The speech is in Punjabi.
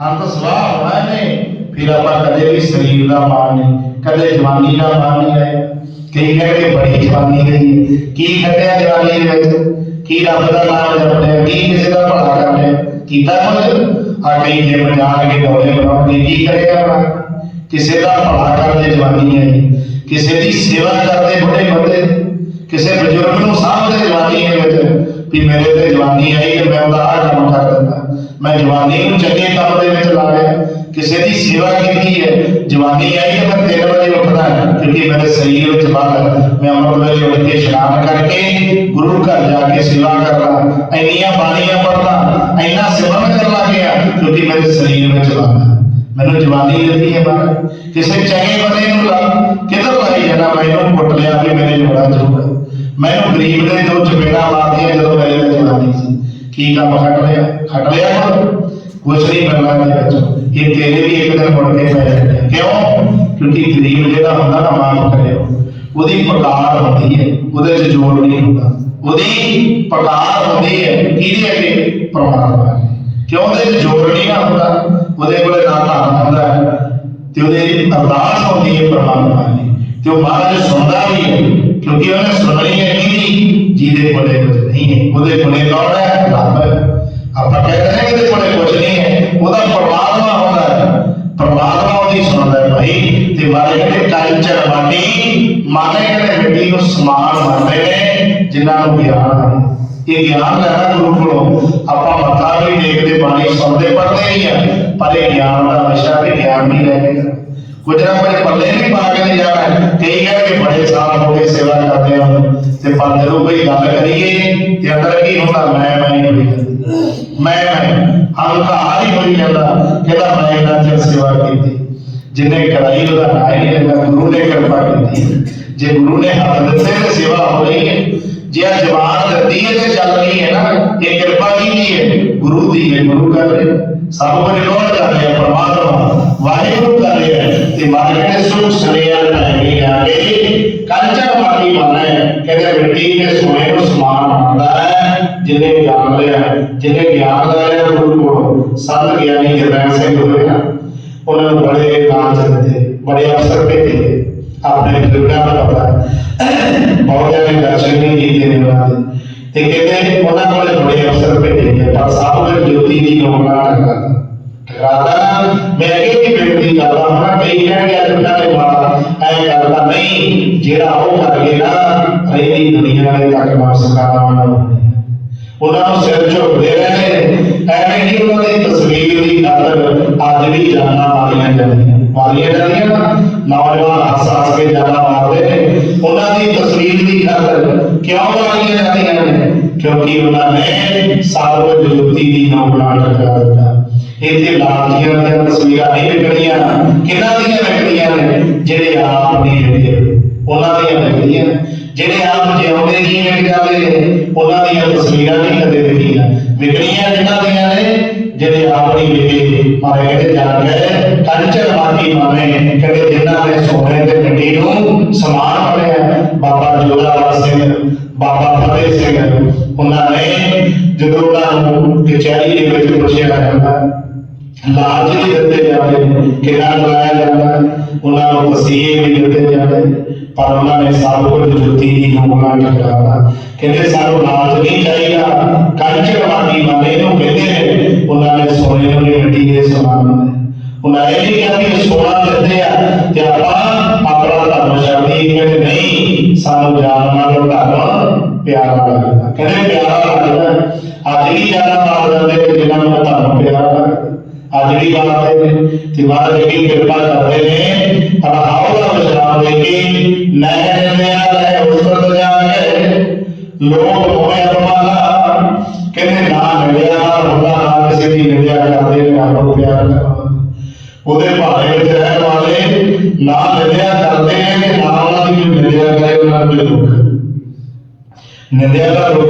ਅੰਤ ਸਵਾਹ ਹੋਣਾ ਇਹਨੇ। ਫਿਰ ਆਪਾਂ ਕਦੇ ਵੀ ਸਰੀਰ ਦਾ ਮਾਣ ਨਹੀਂ, ਕਦੇ ਜਵਾਨੀ ਦਾ ਮਾਣ ਨਹੀਂ ਆਏ ਕਈ ਕਹਿੰਦੇ ਬੜੀ ਜਵਾਨੀ ਗਈ ਕੀ ਘਟਿਆ ਜਵਾਨੀ ਦੇ ਵਿੱਚ? ਕੀ ਰੱਬ ਦਾ ਨਾਮ ਜਪਿਆ ਕੀ ਕਿਸੇ ਦਾ ਭਲਾ ਕਰ ਕੀਤਾ ਕੁਝ ਆ ਕਈ ਜਿਮ ਜਾਣ ਕੇ ਦੌੜੇ ਬਣਾਉਂਦੇ, ਕੀ ਕਰੇਗਾ ਭਲਾ ਕਿਸੇ ਦਾ ਭਲਾ ਕਰਦੇ ਜਵਾਨੀ ਆਈ। ਕਿਸੇ ਦੀ ਸੇਵਾ ਕਰਦੇ ਬੁੱਢੇ ਬੰਦੇ, ਕਿਸੇ ਬਜ਼ੁਰਗ ਨੂੰ ਸਾਹਮਣੇ ਜਵਾਨੀ ਦੇ ਵਿੱਚ। ਵੀ ਮੇਰੇ ਤੇ ਜਵਾਨੀ ਆਈ ਤੇ ਮੈਂ ਉਹਦਾ ਆਹ ਕੰਮ ਕਰ ਦਿੰਦਾ। ਮੈਂ ਜਵਾਨੀ ਨੂੰ ਚੰਗੇ ਕੰਮ ਦੇ ਵਿੱਚ ਲਾ ਲਿਆ। ਕਿਸੇ ਦੀ ਸੇਵਾ ਕੀਤੀ ਹੈ, ਜਵਾਨੀ ਆਈ ਤੇ ਮੈਂ 3 ਵਜੇ ਉੱਠਦਾ ਕਿਉਂਕਿ ਮੇਰੇ ਸਰੀਰ ਵਿੱਚ ਬਲ ਮੈਂ ਅੰਮ੍ਰਿਤ ਵੇਲੇ ਉੱਠ ਕੇ ਇਸ਼ਨਾਨ ਕਰਕੇ ਗੁਰੂ ਘਰ ਜਾ ਕੇ ਸੇਵਾ ਕਰਦਾ ਇੰਨੀਆਂ ਬਾਣੀਆਂ ਪੜਦਾ ਇੰਨਾ ਸਿਮਰਨ ਕਰਨ ਲੱਗ ਗਿਆ, ਕਿਉਂਕਿ ਮੇਰੇ ਸਰੀਰ ਵਿੱਚ ਬਲ ਮੈਨੂੰ ਜਵਾਨੀ ਦਿੱਤੀ ਹੈ ਬਾਹਰ। ਕਿਸੇ ਚੰਗੇ ਬੰਦੇ ਨੂੰ ਲਾ ਕਿਧਰ ਲਾਈ ਜਾਣਾ ਮੈਨੂੰ ਕੁੱਟ ਲਿਆ ਵੀ ਮੇਰੇ ਜੋੜਾ ਜ਼ਰੂਰ ਮੈਨੂੰ ਗਰੀਬ ਦੇ ਦੋ ਚਪੇੜਾ ਮਾਰਦੀਆਂ ਜਦੋਂ ਮੇਰੇ ਤੇ ਜਵਾਨੀ ਸੀ। ਕੀ ਕੰਮ ਖੱਟ ਲਿਆ? ਖੱਟ ਲਿਆ ਕੁਛ? ਕੁਛ ਨਹੀਂ ਮਿਲਣਾ ਇਹਦੇ ਵਿੱਚ। ਇਹ ਤੇਰੇ ਵੀ ਇੱਕ ਦਿਨ ਮੁੜ ਕੇ ਪੈ ਜਾਣੇ ਕਿਉਂ? ਕਿਉਂਕਿ ਗਰੀਬ ਜਿਹੜਾ ਹੁੰਦਾ ਨਾ ਮਾਫ ਕਰਿਓ। ਉਹਦੀ ਪਕਾਰ ਹੁੰਦੀ ਹੈ। ਉਹਦੇ 'ਚ ਜੋੜ ਨਹੀਂ ਹੁੰਦਾ। ਉਹਦੀ ਪਕਾਰ ਹੁੰਦੀ ਹੈ। ਕਿਹਦੇ ਅੱਗੇ? ਪਰਮਾਤਮਾ ਅੱਗੇ। ਕਿਉਂ? ਉਹਦੇ 'ਚ ਜੋੜ ਨਹੀਂ ਨਾ ਹੁੰਦਾ। ਉਹਦੇ ਕੋਲੇ ਨਾ ਧਨ ਹੁੰਦਾ ਹੈ ਤੇ ਉਹਦੀ ਅਰਦਾਸ ਹੁੰਦੀ ਹੈ ਪਰਮਾਤਮਾ ਦੀ ਤੇ ਉਹ ਮਹਾਰਾਜ ਸੁਣਦਾ ਵੀ ਹੈ, ਕਿਉਂਕਿ ਉਹਨੇ ਸੁਣਨੀ ਹੈ ਨਹੀਂ, ਜਿਹਦੇ ਕੋਲੇ ਕੁਝ ਨਹੀਂ ਹੈ। ਉਹਦੇ ਕੋਲੇ ਕੌਣ ਹੈ, ਰੱਬ ਆਪਾਂ ਕਹਿੰਦੇ ਨੇ ਇਹਦੇ ਕੋਲੇ ਕੁਝ ਨਹੀਂ ਹੈ, ਉਹਦਾ ਪਰਮਾਤਮਾ ਹੁੰਦਾ ਹੈ। ਪਰਮਾਤਮਾ ਉਹਦੀ ਸੁਣਦਾ ਹੈ ਭਾਈ। ਤੇ ਮਾਰੇ ਕਹਿੰਦੇ ਕੰਚਰ ਮਾਟੀ ਮਾਨੇ ਕਹਿੰਦੇ ਮਿੱਟੀ ਨੂੰ ਸਮਾਨ ਮੰਨਦੇ ਨੇ, ਜਿਨ੍ਹਾਂ ਨੂੰ ਗਿਆਨ ਹੈ। ਇਹ ਗਿਆਨ ਲੈਣਾ ਗੁਰੂ ਕੋਲੋਂ ਆਪਾਂ ਮੱਥਾ ਵੀ ਦੇਖਦੇ ਬਾਣੀ ਸੁਣਦੇ, ਪੜ੍ਹਦੇ ਹੀ ਆ, ਪਰ ਇਹ ਗਿਆਨ ਦਾ ਵਿਸ਼ਾ ਵੀ ਗਿਆਨ ਨਹੀਂ ਲੈ ਗਿਆ। ਕੁਝ ਨਾ ਕੁਝ ਪੱਲੇ ਨਹੀਂ ਪਾ ਕੇ ਨਹੀਂ ਜਾਣਾ ਕਈ ਕਹਿੰਦੇ ਬੜੇ ਸਾਲ ਹੋ ਗਏ ਸੇਵਾ ਕਰਦੇ ਹਾਂ। ਤੇ ਪਰ ਜਦੋਂ ਕੋਈ ਗੱਲ ਕਰੀਏ ਤੇ ਅੰਦਰ ਕੀ ਹੁੰਦਾ, ਮੈਂ ਮੈਂ ਹੋਈ ਮੈਂ ਮੈਂ ਹੰਕਾਰ ਹੀ ਹੋਈ ਜਾਂਦਾ। ਕਹਿੰਦਾ ਮੈਂ ਇਹਨਾਂ ਚਿਰ ਸੇਵਾ ਕੀਤੀ। ਜਿੰਨੇ ਕਰਾਈ ਉਹਦਾ ਨਾਂ ਹੀ ਲੈਂਦਾ, ਗੁਰੂ ਨੇ ਕਿਰਪਾ ਕੀਤੀ। ਜੇ ਗੁਰੂ ਨੇ ਹੱਥ ਦਿੱਤੇ ਤੇ ਸੇਵਾ ਹੋ ਰਹੀ ਹੈ। ਜੇ ਆ ਜਵਾਨ ਦਿੱਤੀ ਹੈ ਤੇ ਚੱਲ ਰਹੀ ਹੈ ਨਾ, ਇਹ ਕਿਰਪਾ ਕੀਤੀ ਹੈ? ਗੁਰੂ ਦੀ ਹੈ, ਗੁਰੂ ਕਰ ਰਿਹਾ। ਸਭ ਕੁਝ ਕੌਣ ਕਰ ਰਿਹਾ, ਪਰਮਾਤਮਾ। ਵਾਹਿਗੁਰੂ ਕਰ ਰਿਹਾ ਹੈ। ਤੇ ਮਾਰਕੀਟ ਸੁਖ ਸਰਿਆ ਟਾਈਮੀ ਆ ਕੇ ਕੰਚਨ ਬਣਾ ਕਹਿੰਦੇ ਮਿੱਟੀ ਦੇ ਸੋਨੇ ਨੂੰ ਸਮਾਨ ਮੰਨਦਾ ਹੈ ਜਿਹਨੇ ਗਿਆਨ ਲਿਆ ਜਿਹਨੇ ਗਿਆਨ ਲਿਆ ਗੁਰੂ ਕੋਲ, ਸੰਤ ਗਿਆਨੀ ਜਰਨੈਲ ਸਿੰਘ ਹੋਏ ਨਾ ਉਹਨਾਂ ਨੂੰ ਬੜੇ ਨਾਮ ਦਿੱਤੇ, ਬੜੇ ਅਫਸਰ ਭੇਜੇ, ਆਪਣੇ ਗੁਰੂਆਂ ਦਾ ਪਤਾ। ਬਹੁਤ ਜਾਣੇ ਦਰਸ਼ਨ ਨਹੀਂ ਕੀਤੇ ਨੇ ਉਹਨਾਂ ਦੇ। ਤੇ ਕਹਿੰਦੇ ਉਹਨਾਂ ਕੋਲੇ ਬੜੇ ਅਫਸਰ ਭੇਜੇ ਗਏ ਪਰ ਸਭ ਵਿੱਚ ਜੋਤੀ ਦੀ ਨੋਮਨਾ ਟਕਰਾਤਾ ਟਕਰਾਤਾ ਮੈਂ ਅੱਗੇ ਵੀ ਬੇਨਤੀ ਕਰਦਾ ਹਾਂ ਕਈ ਕਹਿਣਗੇ ਅੱਜ ਉਹਨਾਂ ਨੇ ਮਾਰਾ ਐ ਕਰਦਾ ਨਹੀਂ, ਜਿਹੜਾ ਉਹ ਕਰ ਗਏ ਨਾ ਰਹਿਦੀ ਦੁਨੀਆ ਦੇ ਤੱਕ ਮਾਸਕਾਰਾਂ ਉਹਨਾਂ ਉਹਨਾਂ ਨੂੰ ਸਿਰ ਝੁਕਦੇ ਰਹੇ ਐਵੇਂ ਨਹੀਂ ਉਹਨਾਂ ਦੀ ਤਸਵੀਰ ਦੀ ਖਾਤਰ ਅੱਜ ਵੀ ਜਾਨਾਂ ਮਾਰੀਆਂ ਜਾਂਦੀਆਂ। ਮਾਰੀਆਂ ਜਾਂਦੀਆਂ ਨੌਜਵਾਨ ਹੱਸ ਹੱਸ ਕੇ ਜਾਨਾਂ ਮਾਰਦੇ ਨੇ। ਉਹਨਾਂ ਦੀ ਤਸਵੀਰ ਦੀ ਖਾਤਰ ਕਿਉਂ ਮਾਰੀਆਂ ਜਾਂਦੀਆਂ ਨੇ? ਕਿਉਂਕਿ ਉਹਨਾਂ ਨੇ ਸਾਰਵ ਜੋਤੀ ਦੀ ਨਾਮ ਟਕਰਾ ਦਿੱਤਾ। ਇੱਥੇ ਲਾਲਚੀਆਂ ਦੀਆਂ ਤਸਵੀਰਾਂ ਨਹੀਂ ਵਿਕਣੀਆਂ ਕਿਹਨਾਂ ਦੀਆਂ ਵਿਕਣੀਆਂ ਨੇ? ਜਿਹੜੇ ਆਪ ਨਹੀਂ ਵਿਕਦੇ ਉਹਨਾਂ ਦੀਆਂ ਵਿਕਦੀਆਂ ਜਿਹੜੇ ਆਪ ਜਿਉਂਦੇ ਨਹੀਂ ਵਿਕ ਜਾਂਦੇ, ਉਹਨਾਂ ਦੀਆਂ ਤਸਵੀਰਾਂ ਨਹੀਂ ਕਦੇ ਵਿਕੀਆਂ ਵਿਕਣੀਆਂ ਜਿਨ੍ਹਾਂ ਦੀਆਂ ਨੇ? ਜਿਹੜੇ ਆਪ ਨਹੀਂ ਵਿਕੇ ਮਾਰੇ ਕਹਿੰਦੇ ਜਾਣ ਗਏ ਕੰਚਰ ਮਾਟੀ ਮਾਰੇ ਕਹਿੰਦੇ ਜਿਨ੍ਹਾਂ ਨੇ ਸੋਨੇ ਤੇ ਮਿੱਟੀ ਨੂੰ ਸਮਾਨ ਬਣਿਆ ਬਾਬਾ ਜੋਰਾਵਰ ਸਿੰਘ, ਬਾਬਾ ਫਤਿਹ ਸਿੰਘ, ਉਹਨਾਂ ਨੇ ਜਦੋਂ ਉਹਨਾਂ ਨੂੰ ਕਚਹਿਰੀ ਦੇ ਵਿੱਚ ਪੁੱਛਿਆ ਜਾਂਦਾ ਲਾਜ ਵੀ ਦਿੱਤੇ ਜਾਂਦੇ ਕਿਹੜਾ ਬੁਲਾਇਆ ਜਾਂਦਾ ਉਹਨਾਂ ਨੂੰ ਵਸੀਏ ਵੀ ਦਿੱਤੇ ਜਾਂਦੇ ਪਰ ਉਹਨਾਂ ਨੇ ਸਭ ਕੁਝ ਜੁੱਤੀ ਦੀ ਨੋਮਨਾ ਟਕਰਾਤਾ। ਕਹਿੰਦੇ, ਸਾਨੂੰ ਲਾਜ ਨਹੀਂ ਚਾਹੀਦਾ। ਕੰਚਰ ਵਾਲੇ ਨੂੰ ਕਹਿੰਦੇ ਨੇ, ਉਹਨਾਂ ਨੇ ਸੋਨੇ ਨੂੰ ਵੀ ਦੇ ਸਮਾਨ ਉਹਨਾਂ ਇਹ ਨਹੀਂ ਕਿਹਾ ਵੀ ਸੋਨਾ ਦਿੰਦੇ ਆ ਤੇ ਆਪਾਂ ਆਪਣਾ ਧਰਮ ਛੱਡੀ ਕਹਿੰਦੇ ਨਹੀਂ, ਸਾਨੂੰ ਜਾਨ ਨਾਲੋਂ ਧਰਮ ਪਿਆਰਾ ਲੱਗਦਾ। ਕਹਿੰਦੇ, ਪਿਆਰਾ ਲੱਗਦਾ ਅੱਜ ਵੀ ਜਾਨਾ ਮਾਰ ਜਾਂਦੇ ਨੇ ਜਿਨ੍ਹਾਂ ਨੂੰ ਧਰਮ ਪਿਆਰਾ ਲੱਗਦਾ ਅੱਜ ਵੀ ਬਾਤ ਨੇ, ਤੇ ਮਹਾਰਾਜ ਜੀ ਕਿਰਪਾ ਕਰਦੇ ਨੇ ਰਹਾਉ ਦਾ ਵਿਸ਼ਰਾਮ ਦੇ ਕੇ ਨਹਿਰ ਨਿਆ ਲੈ ਉਸਤ ਜਾਏ ਲੋਕ ਹੋਏ ਅਪਮਾਨਾ ਕਹਿੰਦੇ ਨਾ ਮਿਲਿਆ ਹੁੰਦਾ ਨਾ ਕਿਸੇ ਦੀ ਨਿੰਦਿਆ ਕਰਦੇ ਨੇ, ਰੱਬ ਪਿਆਰ ਕਰਦੇ ਉਹਦੇ ਭਾਣੇ ਵਿੱਚ ਰਹਿਣ ਵਾਲੇ ਨਾ ਨਿੰਦਿਆ ਕਰਦੇ ਨੇ ਤੇ ਨਾ ਉਹਨਾਂ ਦੀ ਨਿੰਦਿਆ ਕਰੇ ਉਹਨਾਂ ਨੂੰ ਦੁੱਖ। ਨਿੰਦਿਆ ਦਾ